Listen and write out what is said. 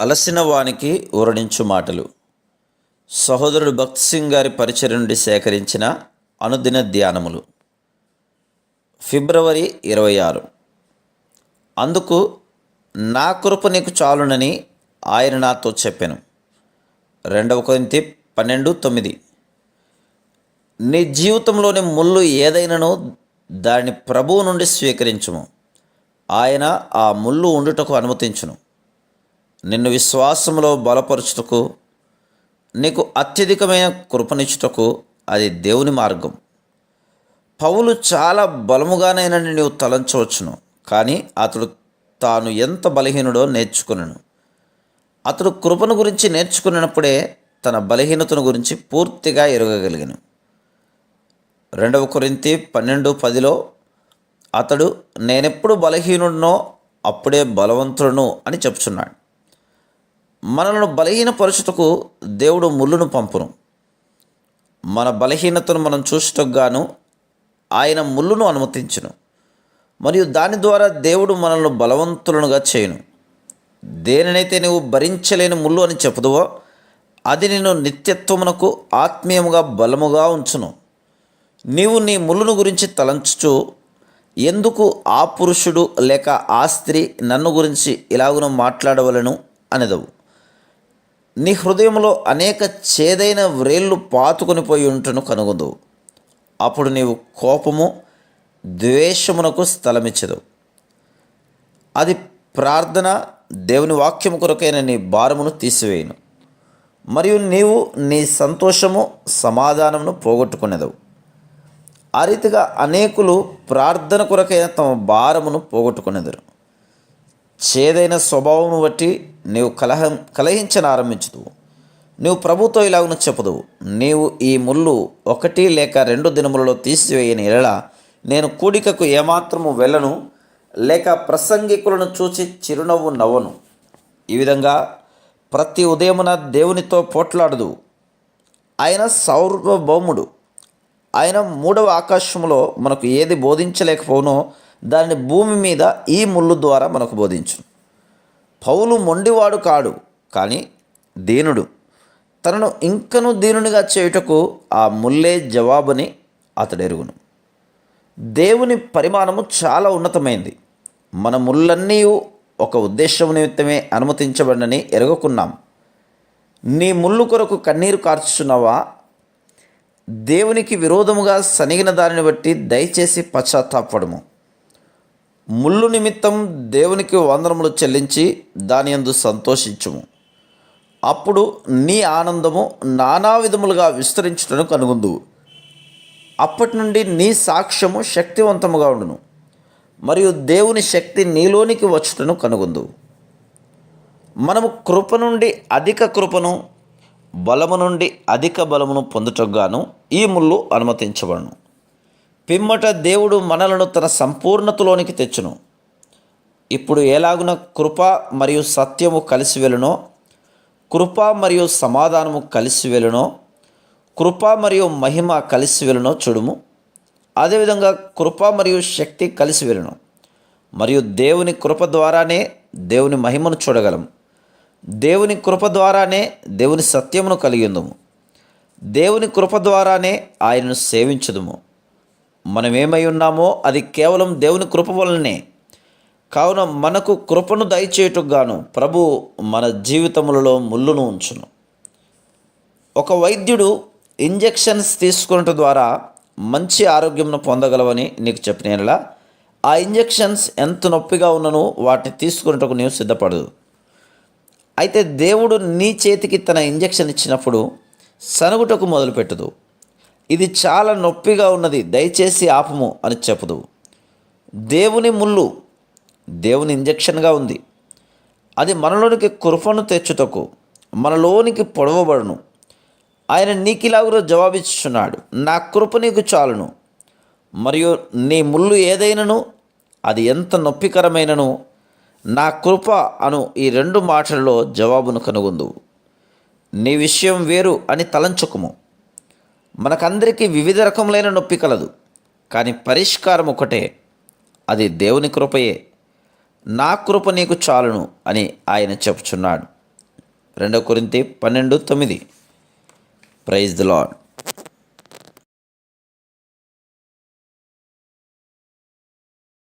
అలసిన వానికి ఊరడించు మాటలు. సహోదరుడు భక్త్ సింగ్ గారి పరిచయం నుండి సేకరించిన అనుదిన ధ్యానములు. ఫిబ్రవరి ఇరవై ఆరు. అందుకు నా కృప నీకు చాలునని ఆయన నాతో చెప్పాను. రెండవ కొరింథీ పన్నెండు తొమ్మిది. నీ జీవితంలోని ముళ్ళు ఏదైనానో దాని ప్రభువు నుండి స్వీకరించుము. ఆయన ఆ ముళ్ళు ఉండుటకు అనుమతించును. నిన్ను విశ్వాసంలో బలపరచుటకు నీకు అత్యధికమైన కృపనిచ్చుటకు అది దేవుని మార్గం. పౌలు చాలా బలముగానైనా నీవు తలంచవచ్చును కానీ అతడు తాను ఎంత బలహీనుడో నేర్చుకున్నాను అతడు కృపను గురించి నేర్చుకున్నప్పుడే తన బలహీనతను గురించి పూర్తిగా ఎరగగలిగాను. రెండవ కొరింతి పన్నెండు పదిలో అతడు నేనెప్పుడు బలహీనుడినో అప్పుడే బలవంతుడును అని చెప్తున్నాడు మనలను బలహీనపరచుటకు దేవుడు ముళ్ళును పంపును. మన బలహీనతను మనం చూసుటకు గాను ఆయన ముళ్ళును అనుమతించును. మరియు దాని ద్వారా దేవుడు మనల్ని బలవంతులనుగా చేయును. దేనినైతే నువ్వు భరించలేని ముళ్ళు అని చెప్పుదువో అది నేను నిత్యత్వమునకు ఆత్మీయముగా బలముగా ఉంచును. నీవు నీ ముళ్ళును గురించి తలంచుచు ఎందుకు ఆ పురుషుడు లేక ఆ స్త్రీ నన్ను గురించి ఇలాగున మాట్లాడవలను అనేదవు. నీ హృదయంలో అనేక చేదైన వ్రేళ్ళు పాతుకొని పోయి ఉంటును కనుగొందు. అప్పుడు నీవు కోపము ద్వేషమునకు స్థలమిచ్చదు. అది ప్రార్థన దేవుని వాక్యము కొరకైన నీ భారమును తీసివేయను. మరియు నీవు నీ సంతోషము సమాధానమును పోగొట్టుకునేదవు. ఆ రీతిగా అనేకులు ప్రార్థన కొరకైన తమ భారమును పోగొట్టుకునేదరు. చేదైన స్వభావం బట్టి నీవు కలహం కలహించని ఆరంభించదు నీవు ప్రభుతో ఇలాగను చెప్పదు నీవు ఈ ముళ్ళు ఒకటి లేక రెండు దినములలో తీసివేయని ఎడల నేను కూడికకు ఏమాత్రము వెళ్ళను లేక ప్రసంగికులను చూచి చిరునవ్వు నవ్వను. ఈ విధంగా ప్రతి ఉదయమున దేవునితో పోట్లాడదు. ఆయన సౌర్వభౌముడు. ఆయన మూడవ ఆకాశంలో మనకు ఏది బోధించలేకపోనో దాన్ని భూమి మీద ఈ ముళ్ళు ద్వారా మనకు బోధించును. పౌలు మొండివాడు కాడు కానీ దీనుడు. తనను ఇంకను దీనునిగా చేయుటకు ఆ ముల్లే జవాబుని అతడు ఎరుగును దేవుని పరిమాణము చాలా ఉన్నతమైంది. మన ముళ్ళన్నీ ఒక ఉద్దేశం నిమిత్తమే అనుమతించబడని ఎరగకున్నాం. నీ ముళ్ళు కొరకు కన్నీరు కార్చుచున్నావా? దేవునికి విరోధముగా సనిగిన దానిని బట్టి దయచేసి పశ్చాత్తాపడము ముళ్ళు నిమిత్తం దేవునికి వందనములు చెల్లించి దాని యందు సంతోషించుము. అప్పుడు నీ ఆనందము నానా విధములుగా విస్తరించుటను కనుగొందువు అప్పటి నుండి నీ సాక్ష్యము శక్తివంతముగా ఉండును. మరియు దేవుని శక్తి నీలోనికి వచ్చుటను కనుగొందు. మనము కృప నుండి అధిక కృపను బలము నుండి అధిక బలమును పొందుటగాను ఈ ముళ్ళు అనుమతించబడును. పిమ్మట దేవుడు మనలను తన సంపూర్ణతలోనికి తెచ్చును. ఇప్పుడు ఎలాగున కృప మరియు సత్యము కలిసి వెళ్ళునో కృప మరియు సమాధానము కలిసి వెళ్ళునో కృప మరియు మహిమ కలిసి వెళ్ళునో చూడుము. అదేవిధంగా కృప మరియు శక్తి కలిసి వెళ్ళును. మరియు దేవుని కృప ద్వారానే దేవుని మహిమను చూడగలము. దేవుని కృప ద్వారానే దేవుని సత్యమును కలిగిందుము దేవుని కృప ద్వారానే ఆయనను సేవించదుము. మనం ఏమై ఉన్నామో అది కేవలం దేవుని కృప వలనే కావున మనకు కృపను దయచేయటకు గాను ప్రభు మన జీవితములలో ముళ్ళును ఉంచును. ఒక వైద్యుడు ఇంజెక్షన్స్ తీసుకున్నట ద్వారా మంచి ఆరోగ్యంను పొందగలవని నీకు చెప్పినలా ఆ ఇంజెక్షన్స్ ఎంత నొప్పిగా ఉన్నను వాటిని తీసుకున్నటకు నీవు సిద్ధపడదు అయితే దేవుడు నీ చేతికి తన ఇంజెక్షన్ ఇచ్చినప్పుడు సనుగుటకు మొదలుపెట్టదు. ఇది చాలా నొప్పిగా ఉన్నది దయచేసి ఆపము అని చెప్పదు. దేవుని ముళ్ళు దేవుని ఇంజెక్షన్గా ఉంది. అది మనలోనికి కృపను తెచ్చుటకు మనలోనికి పొడవబడును. ఆయన నీకిలాగులో జవాబిస్తున్నాడు నా కృప నీకు చాలును. మరియు నీ ముళ్ళు ఏదైనను అది ఎంత నొప్పికరమైనను నా కృప అను ఈ రెండు మాటలలో జవాబును కనుగొందువు నీ విషయం వేరు అని తలంచుకుము. మనకందరికీ వివిధ రకములైన నొప్పి కలదు. కానీ పరిష్కారం ఒకటే అది దేవుని కృపయే. నా కృప నీకు చాలును అని ఆయన చెప్పుచున్నాడు. రెండవ కొరింతి పన్నెండు తొమ్మిది. Praise the lord